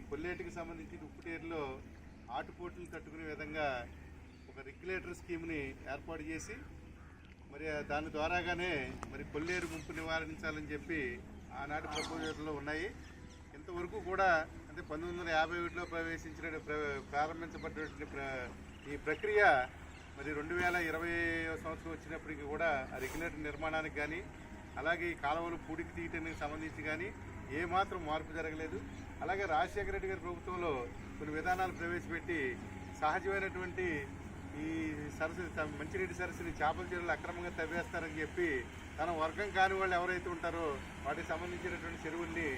కొల్లేటికి సంబంధించి ఉప్పుటేరులో ఆటుపోట్లు తట్టుకునే విధంగా ఒక రెగ్యులేటర్ స్కీమ్ని ఏర్పాటు చేసి మరి దాని ద్వారాగానే మరి కొల్లేరు ముంపు నివారించాలని చెప్పి ఆనాటి ప్రపోజల్లో ఉన్నాయి. ఇంతవరకు కూడా అంటే పంతొమ్మిది వందల యాభై ఒకటిలో ప్రవేశించిన ప్ర- ప్రారంభించబడినటువంటి ప్ర- ఈ ప్రక్రియ మరి రెండు వేల ఇరవై సంవత్సరం వచ్చినప్పటికీ కూడా ఆ రెగ్యులేటర్ నిర్మాణానికి కానీ అలాగే ఈ కాలువలు పూడికి తీయటానికి సంబంధించి కానీ ఏమాత్రం మార్పు జరగలేదు. అలాగే రాజశేఖర రెడ్డి గారి ప్రభుత్వంలో కొన్ని విధానాలు ప్రవేశపెట్టి సహజమైనటువంటి ఈ సరస్సు త- మంచినీటి సరస్సుని చేపల చెరువులు అక్రమంగా తవ్వేస్తారని చెప్పి తన వర్గం కాని వాళ్ళు ఎవరైతే ఉంటారో వాటికి సంబంధించినటువంటి చెరువుల్ని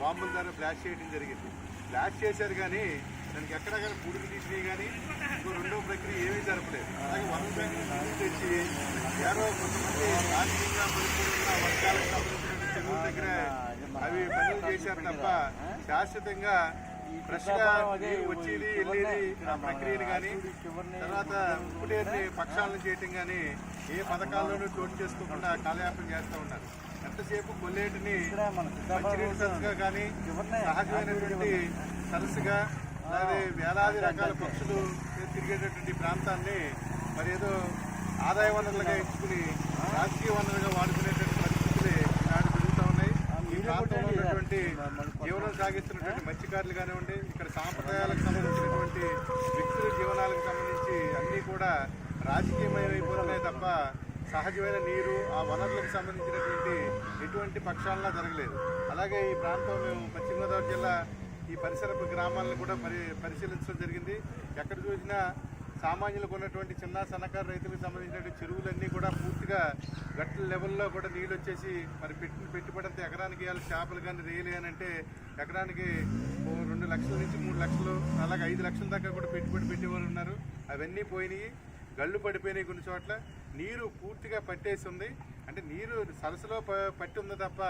బాంబుల ద్వారా బ్లాస్ట్ చేయడం జరిగింది. బ్లాస్ట్ చేశారు కానీ దానికి ఎక్కడ కానీ పుడుగు తీసినాయి కానీ ఇంకో రెండో ప్రక్రియ ఏమీ జరపలేదు. అలాగే వన్ బ్యాంక్ నుంచి తెచ్చి ఎవరో కొంతమంది రాజకీయంగా పడిపోయిన వర్గాలకు సంబంధించిన చెరువుల దగ్గర అవి పనులు చేశారు తప్ప శాశ్వతంగా ఫ్రెష్గా నీరు వచ్చేది వెళ్ళేది ఆ ప్రక్రియను కానీ తర్వాత ఉప్పుటేరుని పక్షాలను చేయటం కానీ ఏ పథకాల్లోనూ చోటు చేసుకోకుండా కాలయాపన చేస్తూ ఉన్నారు. ఎంతసేపు కొల్లేటిని మంచినీటి సరస్సుగా కానీ సహజమైనటువంటి సరస్సుగా అలాగే వేలాది రకాల పక్షులు తిరిగేటటువంటి ప్రాంతాన్ని మరి ఏదో ఆదాయ వనరులుగా ఎంచుకుని రాజకీయ వనరులుగా వాడుకునేటువంటి పరిస్థితులు ఈనాడు పెరుగుతూ ఉన్నాయి ఈ ప్రాంతంలో ఉన్నటువంటి జీవనం సాగిస్తున్నటువంటి మత్స్యకారులు కానివ్వండి ఇక్కడ సాంప్రదాయాలకు సంబంధించినటువంటి వ్యక్తుల జీవనాలకు సంబంధించి అన్నీ కూడా రాజకీయమైపోతున్నాయి తప్ప సహజమైన నీరు ఆ వనరులకు సంబంధించినటువంటి ఎటువంటి పక్షాలనా జరగలేదు. అలాగే ఈ ప్రాంతం మేము పశ్చిమ గోదావరి జిల్లా ఈ పరిసర గ్రామాలను కూడా పరి పరిశీలించడం జరిగింది. ఎక్కడ చూసినా సామాన్యులకు ఉన్నటువంటి చిన్న సన్నకారు రైతులకు సంబంధించినటువంటి చెరువులన్నీ కూడా పూర్తిగా గట్ల లెవెల్లో కూడా నీళ్ళు వచ్చేసి మరి పెట్టి పెట్టుబడి ఎకరానికి ఇవాళ చేపలు కానీ రేయలే అని అంటే ఎకరానికి రెండు లక్షల నుంచి మూడు లక్షలు అలాగే ఐదు లక్షల దాకా కూడా పెట్టుబడి పెట్టేవాళ్ళు ఉన్నారు. అవన్నీ పోయినాయి గళ్ళు పడిపోయినాయి కొన్ని చోట్ల. నీరు పూర్తిగా పట్టేసి ఉంది. అంటే నీరు సరస్సులో ప- పట్టి ఉంది తప్ప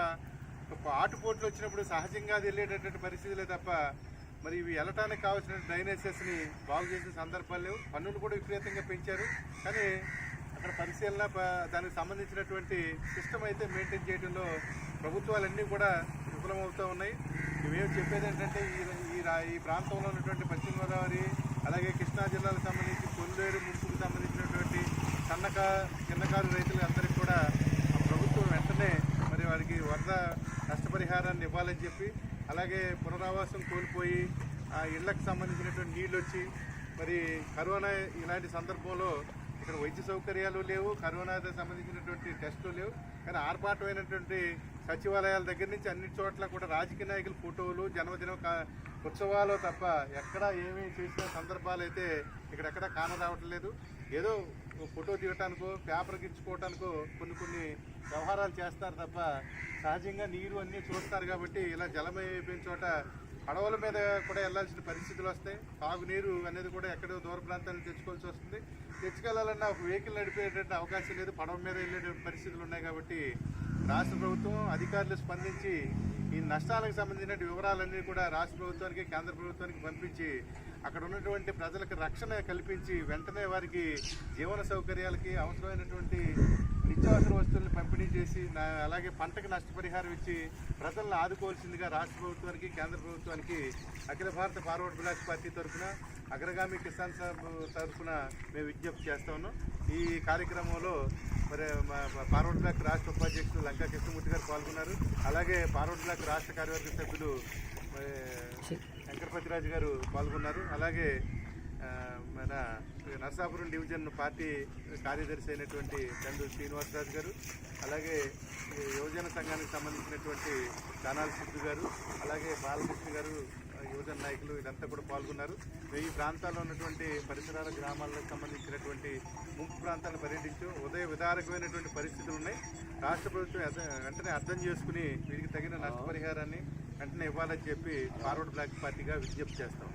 ఆటుపోట్లు వచ్చినప్పుడు సహజంగా అది వెళ్ళేటటువంటి పరిస్థితులే తప్ప మరి ఇవి వెళ్ళటానికి కావాల్సిన డ్రైనేజెస్ని బాగు చేసిన సందర్భాలు లేవు. పన్నులు కూడా విపరీతంగా పెంచారు. కానీ అక్కడ పరిశీలన దానికి సంబంధించినటువంటి సిస్టమ్ అయితే మెయింటైన్ చేయడంలో ప్రభుత్వాలన్నీ కూడా విఫలమవుతూ ఉన్నాయి. మేము చెప్పేది ఏంటంటే ఈ ఈ రా- ఈ ప్రాంతంలో ఉన్నటువంటి పశ్చిమ గోదావరి అలాగే కృష్ణా జిల్లాలకు సంబంధించి కొల్లేరు ముంపుకు సంబంధించినటువంటి సన్నక చిన్నకారు రైతులందరికీ కూడా ప్రభుత్వం వెంటనే మరి వారికి వరద పరిహారాన్ని ఇవ్వాలని చెప్పి అలాగే పునరావాసం కోల్పోయి ఆ ఇళ్ళకు సంబంధించినటువంటి నీళ్ళు వచ్చి మరి కరోనా ఇలాంటి సందర్భంలో ఇక్కడ వైద్య సౌకర్యాలు లేవు కరోనాతో సంబంధించినటువంటి టెస్టులు లేవు. కానీ ఆర్పాటమైనటువంటి సచివాలయాల దగ్గర నుంచి అన్ని చోట్ల కూడా రాజకీయ నాయకుల ఫోటోలు జన్మదిన ఉత్సవాలు తప్ప ఎక్కడ ఏమీ చేసిన సందర్భాలు అయితే ఇక్కడెక్కడ కానరావట్లేదు ఏదో ఫోటో దిగటానికో పేపర్ గిచ్చుకోవటానికో కొన్ని కొన్ని వ్యవహారాలు చేస్తారు తప్ప సహజంగా నీరు అన్నీ చూస్తారు కాబట్టి ఇలా జలమైపోయిన చోట పడవల మీద కూడా వెళ్ళాల్సిన పరిస్థితులు వస్తాయి. తాగునీరు అనేది కూడా ఎక్కడో దూర ప్రాంతానికి తెచ్చుకోవాల్సి వస్తుంది. తెచ్చుకెళ్ళాలన్నా ఒక వెహికల్ నడిపేటువంటి అవకాశం లేదు. పడవ మీద వెళ్ళే పరిస్థితులు ఉన్నాయి కాబట్టి రాష్ట్ర ప్రభుత్వం అధికారులు స్పందించి ఈ నష్టాలకు సంబంధించిన వివరాలన్నీ కూడా రాష్ట్ర ప్రభుత్వానికి కేంద్ర ప్రభుత్వానికి పంపించి అక్కడ ఉన్నటువంటి ప్రజలకు రక్షణ కల్పించి వెంటనే వారికి జీవన సౌకర్యాలకి అవసరమైనటువంటి నిత్యావసర వస్తువులను పంపిణీ చేసి నా- అలాగే పంటకు నష్టపరిహారం ఇచ్చి ప్రజలను ఆదుకోవాల్సిందిగా రాష్ట్ర ప్రభుత్వానికి కేంద్ర ప్రభుత్వానికి అఖిల భారత ఫార్వర్డ్ బ్లాక్ పార్టీ తరఫున అగ్రగామి కిసాన్ సభ తరఫున మేము విజ్ఞప్తి చేస్తా ఉన్నాం. ఈ కార్యక్రమంలో మరి మా బ్లాక్ రాష్ట్ర ఉపాధ్యక్షులు లంకా కృష్ణమూర్తి గారు పాల్గొన్నారు. అలాగే ఫార్వర్డ్ బ్లాక్ రాష్ట్ర కార్యవర్గ సభ్యులు మరి శంకరపతిరాజు గారు పాల్గొన్నారు. అలాగే మన నర్సాపురం డివిజన్ పార్టీ కార్యదర్శి అయినటువంటి చందు శ్రీనివాసరాజు గారు అలాగే యువజన సంఘానికి సంబంధించినటువంటి దానాల సిద్ధు గారు అలాగే బాలకృష్ణ గారు యువజన నాయకులు ఇదంతా కూడా పాల్గొన్నారు. ఈ ప్రాంతాల్లో ఉన్నటువంటి పరిసరాల గ్రామాలకు సంబంధించినటువంటి ముంపు ప్రాంతాలను పర్యటించు ఉదయ విదారకమైనటువంటి పరిస్థితులు ఉన్నాయి. రాష్ట్ర ప్రభుత్వం వెంటనే అర్థం చేసుకుని వీరికి తగిన నష్టపరిహారాన్ని వెంటనే ఇవ్వాలని చెప్పి ఫార్వర్డ్ బ్లాక్ పార్టీగా విజ్ఞప్తి చేస్తాం.